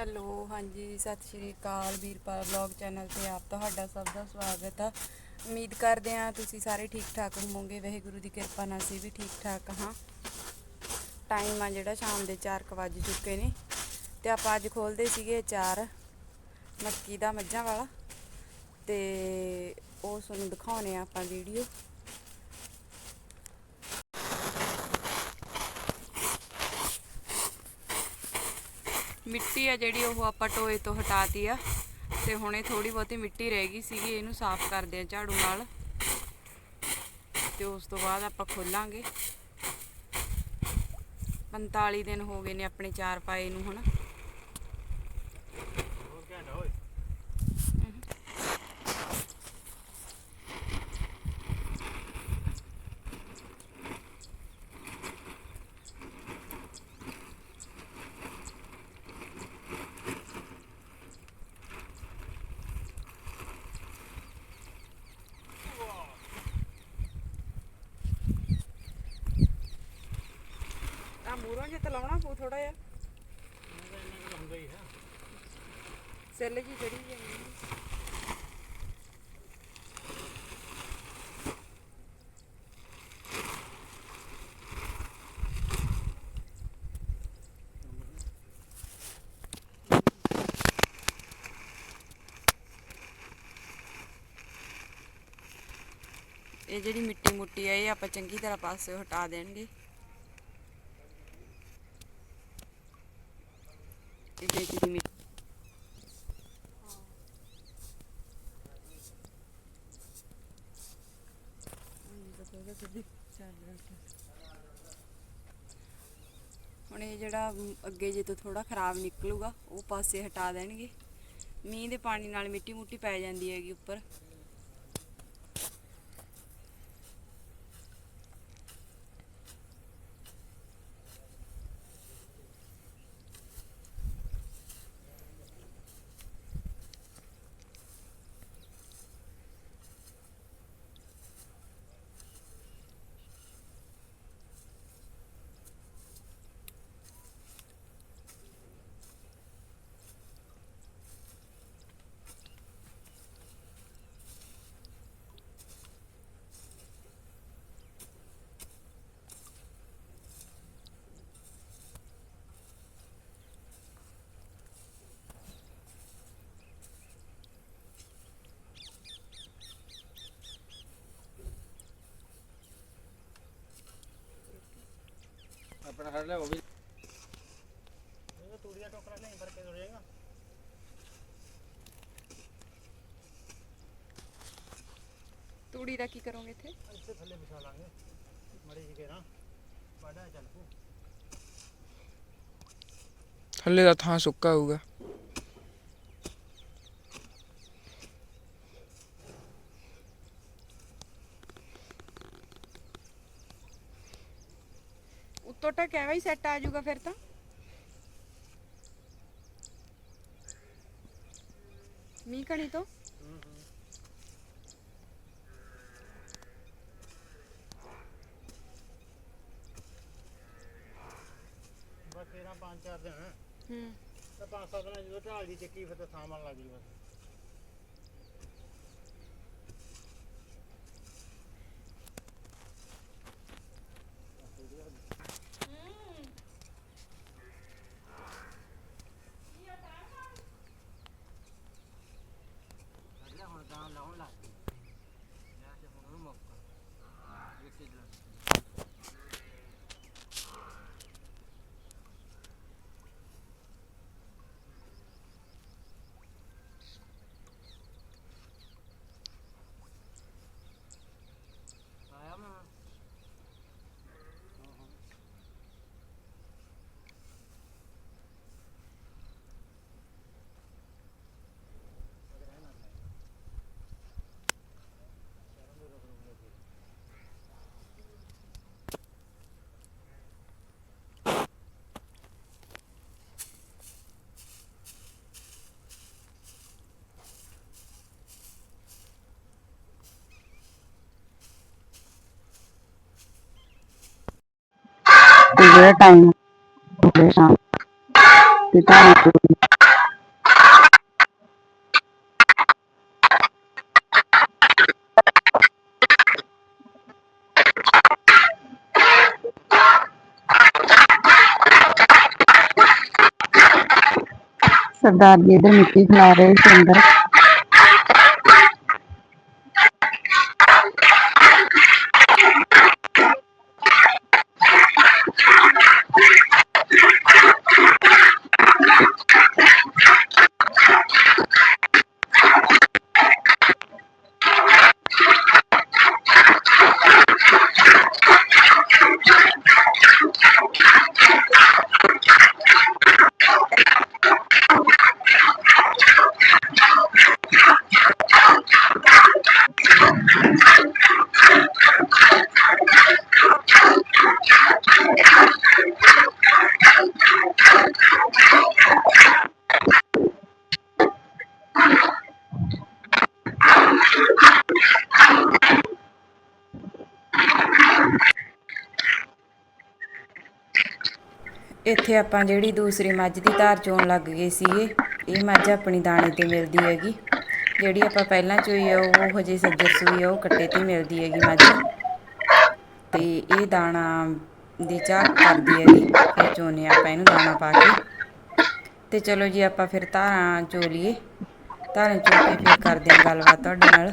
Hello, ਹਾਂਜੀ, ਸਤਿ ਸ਼੍ਰੀ ਅਕਾਲ Veerpal vlog channel ਤੇ ਆਪ ਤੁਹਾਡਾ ਸਭ ਦਾ ਸਵਾਗਤ ਆ। ਉਮੀਦ ਕਰਦੇ ਹਾਂ ਤੁਸੀਂ ਸਾਰੇ ਠੀਕ ਠਾਕ ਹੋਵੋਗੇ। ਵਾਹਿਗੁਰੂ ਦੀ ਕਿਰਪਾ ਨਾਲ ਅਸੀਂ ਵੀ ਠੀਕ ਠਾਕ ਹਾਂ। ਟਾਈਮ ਆ ਜਿਹੜਾ ਸ਼ਾਮ ਦੇ 4 ਵੱਜ ਚੁੱਕੇ ਨੇ ਤੇ ਆਪਾਂ ਅੱਜ ਖੋਲਦੇ ਸੀਗੇ ਚਾਰ ਮੱਕੀ ਦਾ ਮੱਝਾਂ ਵਾਲਾ ਤੇ ਉਹ ਤੁਹਾਨੂੰ ਦਿਖਾਉਣੇ ਆ ਆਪਾਂ ਵੀਡੀਓ। ਮਿੱਟੀ ਆ ਜਿਹੜੀ ਉਹ ਆਪਾਂ ਟੋਏ ਤੋਂ ਹਟਾਤੀ ਆ। ਤੇ ਇਹ ਥੋੜੀ ਬਹੁਤੀ ਮਿੱਟੀ ਰਹਿ ਗਈ ਸੀਗੀ, ਇਹਨੂੰ ਸਾਫ਼ ਕਰਦੇ ਆ ਝਾੜੂ ਨਾਲ। ਤੇ ਉਸ ਤੋਂ ਬਾਅਦ ਆਪਾਂ ਖੋਲਾਂਗੇ। 45 ਦਿਨ ਹੋ ਗਏ ਨੇ ਆਪਣੇ ਚਾਰ ਪਾਏ ਨੂੰ ਹੁਣ ਆ ਮੂਰੋਂ ਜੇ ਤੇ ਲਾਉਣਾ ਪਊ ਥੋੜਾ ਜਿਹਾ। ਸੈੱਲ ਜੀ ਚੜੀ ਜਾਂਦੀ ਇਹ ਜਿਹੜੀ ਮਿੱਟੀ ਮੁੱਟੀ ਆ, ਇਹ ਆਪਾਂ ਚੰਗੀ ਤਰ੍ਹਾਂ ਪਾਸੇ ਹਟਾ ਦੇਣਗੇ। ਇਹ ਹੁਣ ਇਹ ਜਿਹੜਾ ਅੱਗੇ ਜੇ ਤੋਂ ਥੋੜਾ ਖਰਾਬ ਨਿਕਲੂਗਾ, ਉਹ ਪਾਸੇ ਹਟਾ ਦੇਣਗੇ। ਮੀਂਹ ਦੇ ਪਾਣੀ ਨਾਲ ਮਿੱਟੀ ਮੁੱਟੀ ਪੈ ਜਾਂਦੀ ਹੈਗੀ ਉੱਪਰ। अपना कर ले वो भी। टोकरा नहीं भर के तूड़ी का की करोगे थे इससे थले बिछा लांगे। जी के ना। बड़ा चल को थले था सुक्का होगा। ਤੋਟਾ ਕਿਵੇਂ ਹੀ ਸੈੱਟ ਆ ਜਾਊਗਾ ਫਿਰ ਤਾਂ? ਮੀਂਹ ਕਣੀ ਤੋਂ? ਬਸ ਤੇਰਾ ਪੰਜ ਚਾਰ ਦਿਨ। ਹੂੰ। ਤੇ ਪੰਜ ਸੱਤ ਦਿਨ ਜਦੋਂ ਢਾਲ ਦੀ ਚੱਕੀ ਫਿਰ ਤਾਂ ਥਾਂ ਲੱਗ ਜੂ ਗਿਆ ਟਾਈਮ ਹੋ ਤੇ ਤਾਂ ਸਰਦਾਰ ਜੀ ਦੇ ਮਿੱਟੀ ਖਿਲਾ ਰਹੇ ਸੀ ਇੱਥੇ ਆਪਾਂ ਜਿਹੜੀ ਦੂਸਰੀ ਮੱਝ ਦੀ ਧਾਰ ਚੋਣ ਲੱਗ ਗਏ ਸੀਗੇ, ਇਹ ਮੱਝ ਆਪਣੀ ਦਾਣੇ ਤੇ ਮਿਲਦੀ ਹੈਗੀ। ਜਿਹੜੀ ਆਪਾਂ ਪਹਿਲਾਂ ਚੋਈ ਆ, ਉਹ ਹਜੇ ਸੱਜਰ ਸੂਈ ਆ, ਉਹ ਕੱਟੇ ਤੇ ਮਿਲਦੀ ਹੈਗੀ ਮੱਝ। ਤੇ ਇਹ ਦਾਣਾ ਦੀ ਝਾਕ ਕਰਦੀ ਹੈਗੀ, ਫਿਰ ਚੋਨੇ ਆਪਾਂ ਇਹਨੂੰ ਦਾਣਾ ਪਾ ਕੇ। ਤੇ ਚਲੋ ਜੀ ਆਪਾਂ ਫਿਰ ਧਾਰਾਂ ਚੋ ਲਈਏ। ਧਾਰਾਂ ਚੋ ਕੇ ਫਿਰ ਕਰਦੇ ਹਾਂ ਗੱਲਬਾਤ ਤੁਹਾਡੇ ਨਾਲ।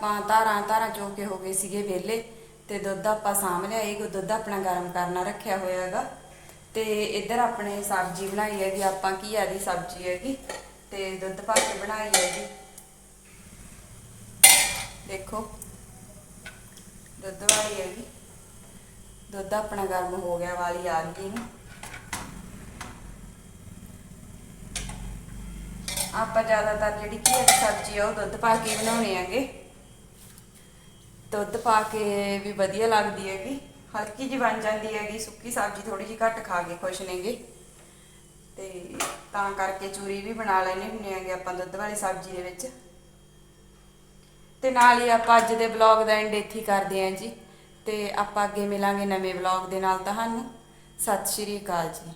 ਆਪਾਂ ਧਾਰਾਂ ਧਾਰਾਂ ਚੋ ਕੇ ਹੋ ਗਏ ਸੀਗੇ ਵਿਹਲੇ ਤੇ ਦੁੱਧ ਆਪਾਂ ਸਾਂਭ ਲਿਆ, ਇਹ ਦੁੱਧ ਆਪਣਾ ਗਰਮ ਕਰਨਾ ਰੱਖਿਆ ਹੋਇਆ ਹੈਗਾ। ਤੇ ਇੱਧਰ ਆਪਣੇ ਸਬਜ਼ੀ ਬਣਾਈ ਹੈਗੀ, ਆਪਾਂ ਘੀਆ ਦੀ ਸਬਜ਼ੀ ਹੈਗੀ ਤੇ ਦੁੱਧ ਪਾ ਕੇ ਬਣਾਈ ਹੈਗੀ। ਦੇਖੋ, ਦੁੱਧ ਵਾਲੀ ਹੈਗੀ। ਦੁੱਧ ਆਪਣਾ ਗਰਮ ਹੋ ਗਿਆ, ਵਾਲੀ ਆ ਗਈ ਨੂੰ ਆਪਾਂ ਜ਼ਿਆਦਾਤਰ ਜਿਹੜੀ ਘੀਆ ਦੀ ਸਬਜ਼ੀ ਆ, ਉਹ ਦੁੱਧ ਪਾ ਕੇ ਬਣਾਉਣੇ ਆਗੇ ਦੁੱਧ ਪਾ ਕੇ ਵੀ ਵਧੀਆ ਲੱਗਦੀ ਹੈਗੀ। ਹਲਕੀ ਜਿਹੀ ਬਣ ਜਾਂਦੀ ਹੈਗੀ, ਸੁੱਕੀ ਸਬਜ਼ੀ ਥੋੜੀ ਜਿਹੀ ਘੱਟ ਖਾ ਕੇ ਖੁਸ਼ ਨੇਗੇ ਤੇ ਤਾਂ ਕਰਕੇ ਚੂਰੀ ਵੀ ਬਣਾ ਲੈਣੇ ਹੁੰਨੇ ਆਗੇ ਆਪਾਂ ਦੁੱਧ ਵਾਲੀ ਸਬਜ਼ੀ ਦੇ ਵਿੱਚ। ਤੇ ਨਾਲ ਹੀ ਆਪਾਂ ਅੱਜ ਦੇ ਵਲੌਗ ਦਾ ਐਂਡ ਇੱਥੇ ਕਰਦੇ ਆਂ ਜੀ। ਤੇ ਆਪਾਂ ਅੱਗੇ ਮਿਲਾਂਗੇ ਨਵੇਂ ਵਲੌਗ ਦੇ ਨਾਲ ਤੁਹਾਨੂੰ। ਸਤਿ ਸ਼੍ਰੀ ਅਕਾਲ ਜੀ।